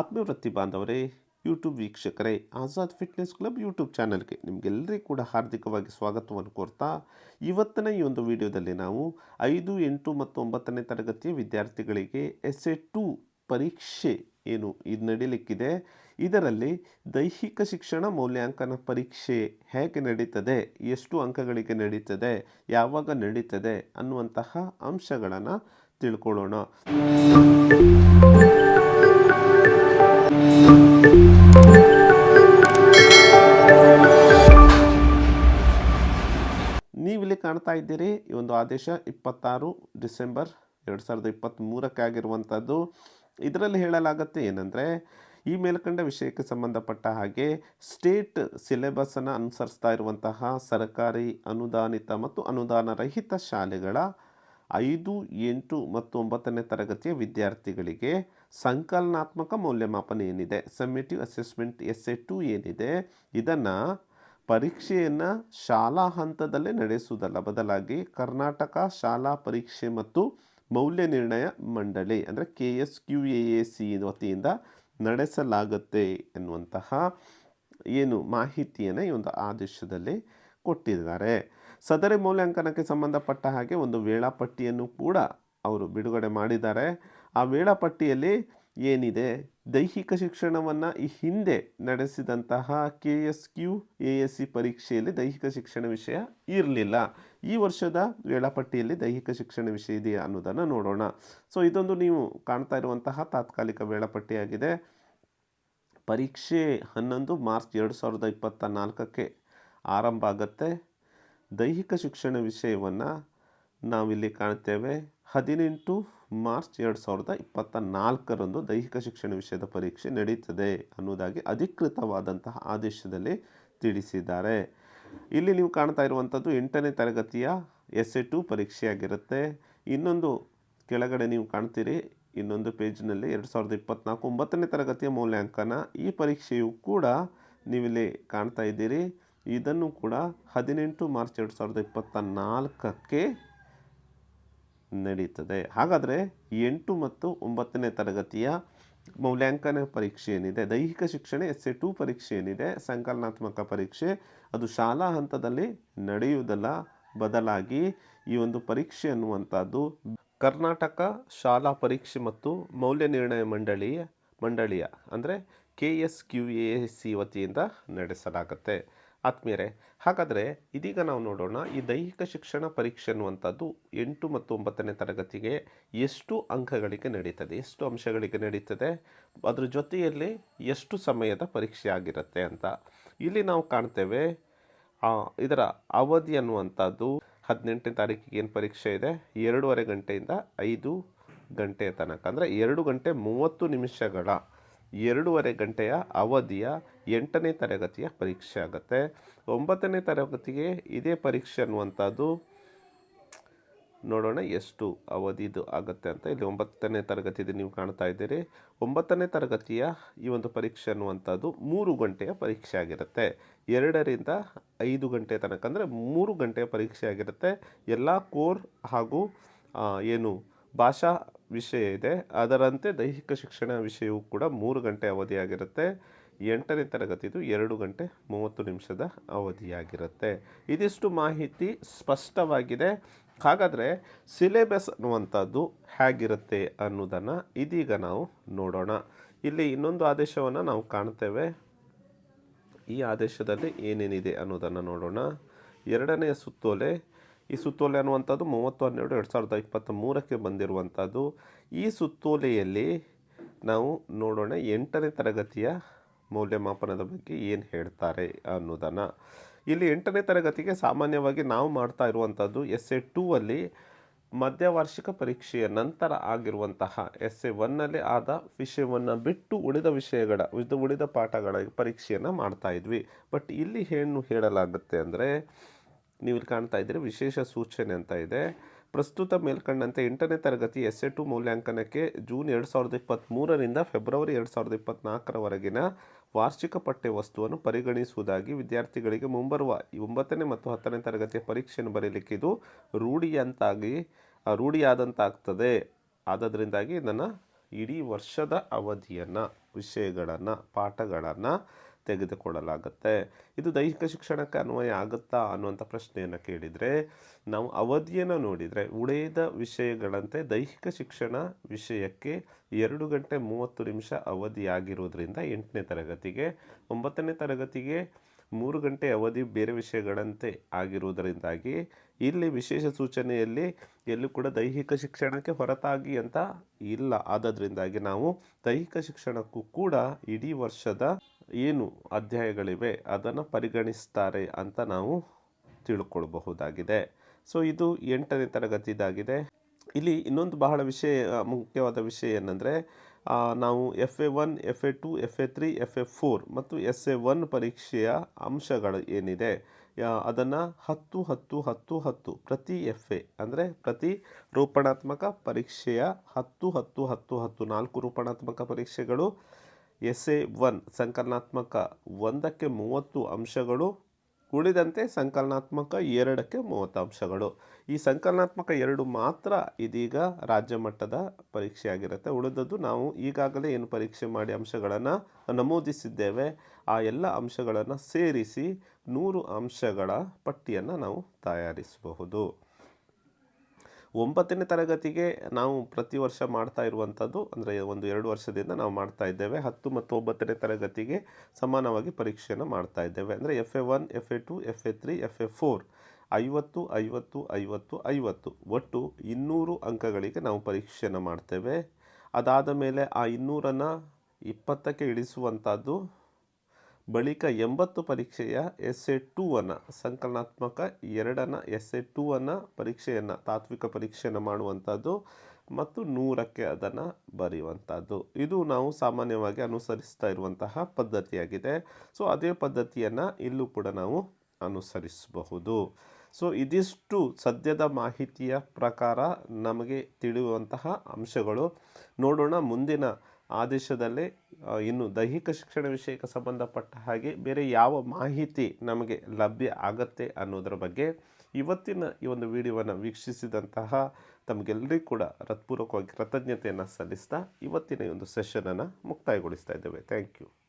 ಆತ್ಮವೃತ್ತಿ ಬಾಂಧವರೇ ಯೂಟ್ಯೂಬ್ ವೀಕ್ಷಕರೇ, Azad fitness club YouTube ಚಾನಲ್ಗೆ ನಿಮಗೆಲ್ಲರಿಗೂ ಕೂಡ ಹಾರ್ದಿಕವಾಗಿ ಸ್ವಾಗತವನ್ನು ಕೋರ್ತಾ, ಇವತ್ತಿನ ಈ ಒಂದು ವಿಡಿಯೋದಲ್ಲಿ ನಾವು ಐದು, ಎಂಟು ಮತ್ತು ಒಂಬತ್ತನೇ ತರಗತಿಯ ವಿದ್ಯಾರ್ಥಿಗಳಿಗೆ ಎಸ್ ಎ ಟು ಪರೀಕ್ಷೆ ಏನು ಇದು ನಡೀಲಿಕ್ಕಿದೆ. ಇದರಲ್ಲಿ ದೈಹಿಕ ಶಿಕ್ಷಣ ಮೌಲ್ಯಾಂಕನ ಪರೀಕ್ಷೆ ಹೇಗೆ ನಡೀತದೆ, ಎಷ್ಟು ಅಂಕಗಳಿಗೆ ನಡೀತದೆ, ಯಾವಾಗ ನಡೀತದೆ ಅನ್ನುವಂತಹ ಅಂಶಗಳನ್ನು ತಿಳ್ಕೊಳ್ಳೋಣ. ಕಾಣ್ತಾ ಇದ್ದೀರಿ. ಈ ಒಂದು ಆದೇಶ ಇಪ್ಪತ್ತಾರು ಡಿಸೆಂಬರ್ ಎರಡು ಸಾವಿರದ ಇಪ್ಪತ್ತ್ಮೂರಕ್ಕೆ ಆಗಿರುವಂಥದ್ದು. ಇದರಲ್ಲಿ ಹೇಳಲಾಗುತ್ತೆ ಏನಂದರೆ, ಈ ಮೇಲ್ಕಂಡ ವಿಷಯಕ್ಕೆ ಸಂಬಂಧಪಟ್ಟ ಹಾಗೆ ಸ್ಟೇಟ್ ಸಿಲೆಬಸನ್ನು ಅನುಸರಿಸ್ತಾ ಇರುವಂತಹ ಸರ್ಕಾರಿ, ಅನುದಾನಿತ ಮತ್ತು ಅನುದಾನ ರಹಿತ ಶಾಲೆಗಳ ಐದು, ಎಂಟು ಮತ್ತು ಒಂಬತ್ತನೇ ತರಗತಿಯ ವಿದ್ಯಾರ್ಥಿಗಳಿಗೆ ಸಂಕಲನಾತ್ಮಕ ಮೌಲ್ಯಮಾಪನ ಏನಿದೆ? Summative assessment S A two ಏನಿದೆ? ಇದನ್ನು ಪರೀಕ್ಷೆಯನ್ನು ಶಾಲಾ ಹಂತದಲ್ಲೇ ನಡೆಸುವುದಲ್ಲ. ಬದಲಾಗಿ ಕರ್ನಾಟಕ ಶಾಲಾ ಪರೀಕ್ಷೆ ಮತ್ತು ಮೌಲ್ಯ ನಿರ್ಣಯ ಮಂಡಳಿ ಅಂದರೆ K S Q A A C ವತಿಯಿಂದ ನಡೆಸಲಾಗುತ್ತೆ ಎನ್ನುವಂತಹ ಏನು ಮಾಹಿತಿಯನ್ನು ಈ ಒಂದು ಆದೇಶದಲ್ಲಿ ಕೊಟ್ಟಿದ್ದಾರೆ. ಸದರಿ ಮೌಲ್ಯಾಂಕನಕ್ಕೆ ಸಂಬಂಧಪಟ್ಟ ಹಾಗೆ ಒಂದು ವೇಳಾಪಟ್ಟಿಯನ್ನು ಕೂಡ ಅವರು ಬಿಡುಗಡೆ ಮಾಡಿದ್ದಾರೆ. ಆ ವೇಳಾಪಟ್ಟಿಯಲ್ಲಿ ಏನಿದೆ? ದೈಹಿಕ ಶಿಕ್ಷಣವನ್ನು ಈ ಹಿಂದೆ ನಡೆಸಿದಂತಹ K S Q, A S C ಪರೀಕ್ಷೆಯಲ್ಲಿ ದೈಹಿಕ ಶಿಕ್ಷಣ ವಿಷಯ ಇರಲಿಲ್ಲ. ಈ ವರ್ಷದ ವೇಳಾಪಟ್ಟಿಯಲ್ಲಿ ದೈಹಿಕ ಶಿಕ್ಷಣ ವಿಷಯ ಇದೆಯಾ ಅನ್ನೋದನ್ನು ನೋಡೋಣ. ಸೊ ಇದೊಂದು ನೀವು ಕಾಣ್ತಾ ಇರುವಂತಹ ತಾತ್ಕಾಲಿಕ ವೇಳಾಪಟ್ಟಿಯಾಗಿದೆ. ಪರೀಕ್ಷೆ ಹನ್ನೊಂದು ಮಾರ್ಚ್ ಎರಡು ಸಾವಿರದ ಇಪ್ಪತ್ತ ನಾಲ್ಕಕ್ಕೆ ಆರಂಭ ಆಗುತ್ತೆ. ದೈಹಿಕ ಶಿಕ್ಷಣ ವಿಷಯವನ್ನು ನಾವಿಲ್ಲಿ ಕಾಣ್ತೇವೆ. ಹದಿನೆಂಟು ಮಾರ್ಚ್ ಎರಡು ಸಾವಿರದ ಇಪ್ಪತ್ತ ನಾಲ್ಕರಂದು ದೈಹಿಕ ಶಿಕ್ಷಣ ವಿಷಯದ ಪರೀಕ್ಷೆ ನಡೆಯುತ್ತದೆ ಅನ್ನೋದಾಗಿ ಅಧಿಕೃತವಾದಂತಹ ಆದೇಶದಲ್ಲಿ ತಿಳಿಸಿದ್ದಾರೆ. ಇಲ್ಲಿ ನೀವು ಕಾಣ್ತಾ ಇರುವಂಥದ್ದು ಎಂಟನೇ ತರಗತಿಯ ಎಸ್ ಎ ಟು ಪರೀಕ್ಷೆಯಾಗಿರುತ್ತೆ. ಇನ್ನೊಂದು ಕೆಳಗಡೆ ನೀವು ಕಾಣ್ತೀರಿ, ಇನ್ನೊಂದು ಪೇಜ್ನಲ್ಲಿ ಎರಡು ಸಾವಿರದ ಇಪ್ಪತ್ತ್ನಾಲ್ಕು ಒಂಬತ್ತನೇ ತರಗತಿಯ ಮೌಲ್ಯಾಂಕನ. ಈ ಪರೀಕ್ಷೆಯು ಕೂಡ ನೀವಿಲ್ಲಿ ಕಾಣ್ತಾ ಇದ್ದೀರಿ. ಇದನ್ನು ಕೂಡ ಹದಿನೆಂಟು ಮಾರ್ಚ್ ಎರಡು ಸಾವಿರದ ಇಪ್ಪತ್ತ ನಾಲ್ಕಕ್ಕೆ ನಡೀತದೆ. ಹಾಗಾದರೆ ಎಂಟು ಮತ್ತು ಒಂಬತ್ತನೇ ತರಗತಿಯ ಮೌಲ್ಯಾಂಕನ ಪರೀಕ್ಷೆ ಏನಿದೆ? ದೈಹಿಕ ಶಿಕ್ಷಣ ಎಸ್ ಎ ಟು ಪರೀಕ್ಷೆ ಏನಿದೆ? ಸಂಕಲನಾತ್ಮಕ ಪರೀಕ್ಷೆ. ಅದು ಶಾಲಾ ಹಂತದಲ್ಲಿ ನಡೆಯುವುದಲ್ಲ, ಬದಲಾಗಿ ಈ ಒಂದು ಪರೀಕ್ಷೆ ಅನ್ನುವಂಥದ್ದು ಕರ್ನಾಟಕ ಶಾಲಾ ಪರೀಕ್ಷೆ ಮತ್ತು ಮೌಲ್ಯ ನಿರ್ಣಯ ಮಂಡಳಿಯ ಮಂಡಳಿಯ, ಅಂದರೆ K S Q A C ವತಿಯಿಂದ ನಡೆಸಲಾಗುತ್ತೆ. ಆತ್ಮೀಯರೇ, ಹಾಗಾದರೆ ಇದೀಗ ನಾವು ನೋಡೋಣ ಈ ದೈಹಿಕ ಶಿಕ್ಷಣ ಪರೀಕ್ಷೆ ಅನ್ನುವಂಥದ್ದು ಎಂಟು ಮತ್ತು ಒಂಬತ್ತನೇ ತರಗತಿಗೆ ಎಷ್ಟು ಅಂಕಗಳಿಗೆ ನಡೀತದೆ, ಎಷ್ಟು ಅಂಶಗಳಿಗೆ ನಡೀತದೆ, ಅದರ ಜೊತೆಯಲ್ಲಿ ಎಷ್ಟು ಸಮಯದ ಪರೀಕ್ಷೆ ಆಗಿರುತ್ತೆ ಅಂತ. ಇಲ್ಲಿ ನಾವು ಕಾಣ್ತೇವೆ ಇದರ ಅವಧಿ ಅನ್ನುವಂಥದ್ದು ಹದಿನೆಂಟನೇ ತಾರೀಕಿಗೆ ಏನು ಪರೀಕ್ಷೆ ಇದೆ, ಎರಡೂವರೆ ಗಂಟೆಯಿಂದ ಐದು ಗಂಟೆಯ ತನಕ. ಅಂದರೆ ಎರಡು ಗಂಟೆ ಮೂವತ್ತು ನಿಮಿಷಗಳ ಎರಡೂವರೆ ಗಂಟೆಯ ಅವಧಿಯ ಎಂಟನೇ ತರಗತಿಯ ಪರೀಕ್ಷೆ ಆಗುತ್ತೆ. ಒಂಬತ್ತನೇ ತರಗತಿಗೆ ಇದೇ ಪರೀಕ್ಷೆ ಅನ್ನುವಂಥದ್ದು ನೋಡೋಣ ಎಷ್ಟು ಅವಧಿದು ಆಗುತ್ತೆ ಅಂತ. ಇಲ್ಲಿ ಒಂಬತ್ತನೇ ತರಗತಿದು ನೀವು ಕಾಣ್ತಾ ಇದ್ದೀರಿ. ಒಂಬತ್ತನೇ ತರಗತಿಯ ಈ ಒಂದು ಪರೀಕ್ಷೆ ಅನ್ನುವಂಥದ್ದು ಮೂರು ಗಂಟೆಯ ಪರೀಕ್ಷೆ ಆಗಿರುತ್ತೆ. ಎರಡರಿಂದ ಐದು ಗಂಟೆ ತನಕ ಅಂದರೆ ಮೂರು ಗಂಟೆಯ ಪರೀಕ್ಷೆ ಆಗಿರುತ್ತೆ. ಎಲ್ಲ ಕೋರ್ ಹಾಗೂ ಏನು ಭಾಷಾ ವಿಷಯ ಇದೆ. ಅದರಂತೆ ದೈಹಿಕ ಶಿಕ್ಷಣ ವಿಷಯವು ಕೂಡ ಮೂರು ಗಂಟೆ ಅವಧಿಯಾಗಿರುತ್ತೆ. ಎಂಟನೇ ತರಗತಿದು ಎರಡು ಗಂಟೆ ಮೂವತ್ತು ನಿಮಿಷದ ಅವಧಿಯಾಗಿರುತ್ತೆ. ಇದಿಷ್ಟು ಮಾಹಿತಿ ಸ್ಪಷ್ಟವಾಗಿದೆ. ಹಾಗಾದರೆ ಸಿಲೆಬಸ್ ಅನ್ನುವಂಥದ್ದು ಹೇಗಿರುತ್ತೆ ಅನ್ನೋದನ್ನು ಇದೀಗ ನಾವು ನೋಡೋಣ. ಇಲ್ಲಿ ಇನ್ನೊಂದು ಆದೇಶವನ್ನು ನಾವು ಕಾಣ್ತೇವೆ. ಈ ಆದೇಶದಲ್ಲಿ ಏನೇನಿದೆ ಅನ್ನೋದನ್ನು ನೋಡೋಣ. ಎರಡನೆಯ ಸುತ್ತೋಲೆ ಈ ಸುತ್ತೋಲೆ ಅನ್ನುವಂಥದ್ದು ಮೂವತ್ತು, ಹನ್ನೆರಡು, ಎರಡು ಸಾವಿರದ ಇಪ್ಪತ್ತ ಮೂರಕ್ಕೆ ಬಂದಿರುವಂಥದ್ದು. ಈ ಸುತ್ತೋಲೆಯಲ್ಲಿ ನಾವು ನೋಡೋಣ ಎಂಟನೇ ತರಗತಿಯ ಮೌಲ್ಯಮಾಪನದ ಬಗ್ಗೆ ಏನು ಹೇಳ್ತಾರೆ ಅನ್ನೋದನ್ನು. ಇಲ್ಲಿ ಎಂಟನೇ ತರಗತಿಗೆ ಸಾಮಾನ್ಯವಾಗಿ ನಾವು ಮಾಡ್ತಾ ಇರುವಂಥದ್ದು ಎಸ್ ಎ ಟೂ ಅಲ್ಲಿ ಮಧ್ಯವಾರ್ಷಿಕ ಪರೀಕ್ಷೆಯ ನಂತರ ಆಗಿರುವಂತಹ ಎಸ್ ಎ ಒನ್ನಲ್ಲಿ ಆದ ವಿಷಯವನ್ನು ಬಿಟ್ಟು ಉಳಿದ ವಿಷಯಗಳ ಉಳಿದ ಪಾಠಗಳ ಪರೀಕ್ಷೆಯನ್ನು ಮಾಡ್ತಾ ಇದ್ವಿ. ಬಟ್ ಇಲ್ಲಿ ಏನು ಹೇಳಲಾಗುತ್ತೆ ಅಂದರೆ ನೀವು ಕಾಣ್ತಾ ಇದ್ದೀರಿ, ವಿಶೇಷ ಸೂಚನೆ ಅಂತ ಇದೆ. ಪ್ರಸ್ತುತ ಮೇಲ್ಕಂಡಂತೆ ಎಂಟನೇ ತರಗತಿ ಎಸ್ ಎ ಟು ಮೌಲ್ಯಾಂಕನಕ್ಕೆ ಜೂನ್ ಎರಡು ಸಾವಿರದ ಇಪ್ಪತ್ತ್ಮೂರರಿಂದ ಫೆಬ್ರವರಿ ಎರಡು ಸಾವಿರದ ಇಪ್ಪತ್ತ್ನಾಲ್ಕರವರೆಗಿನ ವಾರ್ಷಿಕ ಪಠ್ಯ ವಸ್ತುವನ್ನು ಪರಿಗಣಿಸುವುದಾಗಿ ವಿದ್ಯಾರ್ಥಿಗಳಿಗೆ ಮುಂಬರುವ ಒಂಬತ್ತನೇ ಮತ್ತು ಹತ್ತನೇ ತರಗತಿಯ ಪರೀಕ್ಷೆಯನ್ನು ಬರೀಲಿಕ್ಕೆ ಇದು ರೂಢಿಯಂತಾಗಿ ರೂಢಿಯಾದಂತಾಗ್ತದೆ. ಆದ್ದರಿಂದಾಗಿ ಇದನ್ನು ಇಡೀ ವರ್ಷದ ಅವಧಿಯನ್ನು, ವಿಷಯಗಳನ್ನು, ಪಾಠಗಳನ್ನು ತೆಗೆದುಕೊಳ್ಳಲಾಗುತ್ತೆ. ಇದು ದೈಹಿಕ ಶಿಕ್ಷಣಕ್ಕೆ ಅನ್ವಯ ಆಗುತ್ತಾ ಅನ್ನುವಂಥ ಪ್ರಶ್ನೆಯನ್ನು ಕೇಳಿದರೆ, ನಾವು ಅವಧಿಯನ್ನು ನೋಡಿದರೆ ಉಳಿದ ವಿಷಯಗಳಂತೆ ದೈಹಿಕ ಶಿಕ್ಷಣ ವಿಷಯಕ್ಕೆ ಎರಡು ಗಂಟೆ ಮೂವತ್ತು ನಿಮಿಷ ಅವಧಿಯಾಗಿರೋದ್ರಿಂದ ಎಂಟನೇ ತರಗತಿಗೆ, ಒಂಬತ್ತನೇ ತರಗತಿಗೆ ಮೂರು ಗಂಟೆ ಅವಧಿ ಬೇರೆ ವಿಷಯಗಳಂತೆ ಆಗಿರುವುದರಿಂದಾಗಿ ಇಲ್ಲಿ ವಿಶೇಷ ಸೂಚನೆಯಲ್ಲಿ ಎಲ್ಲೂ ಕೂಡ ದೈಹಿಕ ಶಿಕ್ಷಣಕ್ಕೆ ಹೊರತಾಗಿ ಅಂತ ಇಲ್ಲ. ಆದ್ದರಿಂದಾಗಿ ನಾವು ದೈಹಿಕ ಶಿಕ್ಷಣಕ್ಕೂ ಕೂಡ ಇಡೀ ವರ್ಷದ ಏನು ಅಧ್ಯಾಯಗಳಿವೆ ಅದನ್ನು ಪರಿಗಣಿಸ್ತಾರೆ ಅಂತ ನಾವು ತಿಳ್ಕೊಳ್ಬಹುದಾಗಿದೆ. ಸೊ ಇದು ಎಂಟನೇ ತರಗತಿದಾಗಿದೆ. ಇಲ್ಲಿ ಇನ್ನೊಂದು ಬಹಳ ವಿಷಯ ಮುಖ್ಯವಾದ ವಿಷಯ ಏನಂದರೆ ನಾವು F A one F A two F A three F A four ಮತ್ತು ಎಸ್ ಎ ಒನ್ ಪರೀಕ್ಷೆಯ ಅಂಶಗಳು ಏನಿದೆ. ಅದನ್ನು ಹತ್ತು ಹತ್ತು ಹತ್ತು ಹತ್ತು ಪ್ರತಿ ಎಫ್ ಎ ಅಂದರೆ ಪ್ರತಿ ರೂಪಣಾತ್ಮಕ ಪರೀಕ್ಷೆಯ ಹತ್ತು ಹತ್ತು ಹತ್ತು ಹತ್ತು ನಾಲ್ಕು ರೂಪಣಾತ್ಮಕ ಪರೀಕ್ಷೆಗಳು ಎಸ್ ಎ ಒನ್ ಸಂಕಲನಾತ್ಮಕ ಒಂದಕ್ಕೆ ಮೂವತ್ತು ಅಂಶಗಳು, ಉಳಿದಂತೆ ಸಂಕಲನಾತ್ಮಕ ಎರಡಕ್ಕೆ ಮೂವತ್ತು ಅಂಶಗಳು. ಈ ಸಂಕಲನಾತ್ಮಕ ಎರಡು ಮಾತ್ರ ಇದೀಗ ರಾಜ್ಯ ಮಟ್ಟದ ಪರೀಕ್ಷೆ ಆಗಿರುತ್ತೆ ಉಳಿದದ್ದು ನಾವು ಈಗಾಗಲೇ ಏನು ಪರೀಕ್ಷೆ ಮಾಡಿ ಅಂಶಗಳನ್ನು ನಮೂದಿಸಿದ್ದೇವೆ. ಆ ಎಲ್ಲ ಅಂಶಗಳನ್ನು ಸೇರಿಸಿ ನೂರು ಅಂಶಗಳ ಪಟ್ಟಿಯನ್ನು ನಾವು ತಯಾರಿಸಬಹುದು. ಒಂಬತ್ತನೇ ತರಗತಿಗೆ ನಾವು ಪ್ರತಿ ವರ್ಷ ಮಾಡ್ತಾ ಇರುವಂಥದ್ದು, ಅಂದರೆ ಒಂದು ಎರಡು ವರ್ಷದಿಂದ ನಾವು ಮಾಡ್ತಾ ಇದ್ದೇವೆ. ಹತ್ತು ಮತ್ತು ಒಂಬತ್ತನೇ ತರಗತಿಗೆ ಸಮಾನವಾಗಿ ಪರೀಕ್ಷೆಯನ್ನು ಮಾಡ್ತಾ ಇದ್ದೇವೆ. ಅಂದರೆ F A one F A two F A three F A four ಐವತ್ತು ಐವತ್ತು ಐವತ್ತು ಐವತ್ತು. ಒಟ್ಟು ಇನ್ನೂರು ಅಂಕಗಳಿಗೆ ನಾವು ಪರೀಕ್ಷೆಯನ್ನು ಮಾಡ್ತೇವೆ. ಅದಾದ ಮೇಲೆ ಆ ಇನ್ನೂರನ್ನು ಇಪ್ಪತ್ತಕ್ಕೆ ಇಳಿಸುವಂಥದ್ದು ಬಳಿಕ ಎಂಬತ್ತು ಪರೀಕ್ಷೆಯ ಎಸ್ ಎ ಟೂ ಅನ್ನು ಸಂಕಲನಾತ್ಮಕ ಎರಡನ್ನು ಎಸ್ ಎ ಟೂ ಅನ್ನು ಪರೀಕ್ಷೆಯನ್ನು, ತಾತ್ವಿಕ ಪರೀಕ್ಷೆಯನ್ನು ಮಾಡುವಂಥದ್ದು ಮತ್ತು ನೂರಕ್ಕೆ ಅದನ್ನು ಬರೆಯುವಂಥದ್ದು. ಇದು ನಾವು ಸಾಮಾನ್ಯವಾಗಿ ಅನುಸರಿಸ್ತಾ ಇರುವಂತಹ ಪದ್ಧತಿಯಾಗಿದೆ. ಸೊ, ಅದೇ ಪದ್ಧತಿಯನ್ನು ಇಲ್ಲೂ ಕೂಡ ನಾವು ಅನುಸರಿಸಬಹುದು. ಸೊ, ಇದಿಷ್ಟು ಸದ್ಯದ ಮಾಹಿತಿಯ ಪ್ರಕಾರ ನಮಗೆ ತಿಳಿಯುವಂತಹ ಅಂಶಗಳು. ನೋಡೋಣ ಮುಂದಿನ ಆದೇಶದಲ್ಲಿ ಇನ್ನು ದೈಹಿಕ ಶಿಕ್ಷಣ ವಿಷಯಕ್ಕೆ ಸಂಬಂಧಪಟ್ಟ ಹಾಗೆ ಬೇರೆ ಯಾವ ಮಾಹಿತಿ ನಮಗೆ ಲಭ್ಯ ಆಗತ್ತೆ ಅನ್ನೋದರ ಬಗ್ಗೆ ಇವತ್ತಿನ ಈ ಒಂದು ವಿಡಿಯೋವನ್ನು ವೀಕ್ಷಿಸಿದಂತಹ ತಮಗೆಲ್ಲರಿಗೂ ಕೂಡ ಹೃತ್ಪೂರ್ವಕವಾಗಿ ಕೃತಜ್ಞತೆಯನ್ನು ಸಲ್ಲಿಸ್ತಾ ಇವತ್ತಿನ ಈ ಒಂದು ಸೆಷನನ್ನು ಮುಕ್ತಾಯಗೊಳಿಸ್ತಾ ಇದ್ದೇವೆ. Thank you.